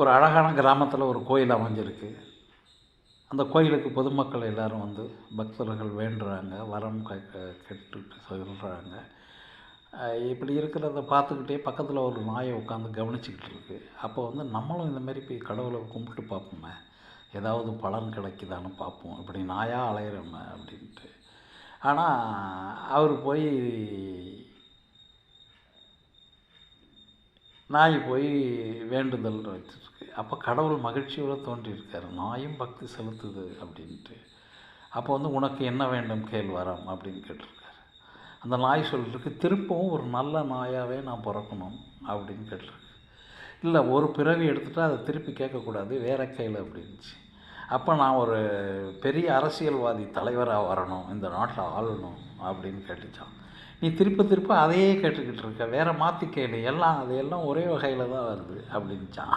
ஒரு அழகான கிராமத்தில் ஒரு கோயில் அமைஞ்சிருக்கு. அந்த கோயிலுக்கு பொதுமக்கள் எல்லோரும் வந்து பக்தர்கள் வேண்டுறாங்க வரம் க கேட்டுட்டு சொல்கிறாங்க இப்படி இருக்கிறத பார்த்துக்கிட்டே பக்கத்தில் ஒரு நாயை உட்காந்து கவனிச்சிக்கிட்டு இருக்கு. அப்போ வந்து நம்மளும் இந்தமாரி போய் கடவுளை கும்பிட்டு பார்ப்போமே. ஏதாவது பலன் கிடைக்குதான்னு பார்ப்போம். இப்படி நாயாக அலையிறோமே அப்படின்ட்டு. ஆனால் அவர் போய் நாய் போய் வேண்டுதல் வச்சுருக்கு அப்போ கடவுள் மகிழ்ச்சியோடு தோன்றியிருக்காரு. நாயும் பக்தி செலுத்துது அப்படின்ட்டு. அப்போ வந்து உனக்கு என்ன வேண்டும்? கேள் வரம் அப்படின்னு கேட்டிருக்காரு. அந்த நாய் சொல்லிருக்கு திரும்பவும் ஒரு நல்ல நாயாகவே நான் பிறக்கணும் அப்படின்னு கேட்டிருக்கு. இல்லை ஒரு பிறவி எடுத்துகிட்டா அதை திருப்பி கேட்கக்கூடாது வேற கையில் அப்படின்ச்சு அப்போ நான் ஒரு பெரிய அரசியல்வாதி தலைவராக வரணும் இந்த நாட்டில் ஆளணும் அப்படின்னு கேட்டுச்சான். நீ திருப்ப திருப்ப அதையே கேட்டுக்கிட்டு இருக்க வேறு மாற்றி கேளு எல்லாம் அது எல்லாம் ஒரே வகையில் தான் வருது அப்படின்ச்சான்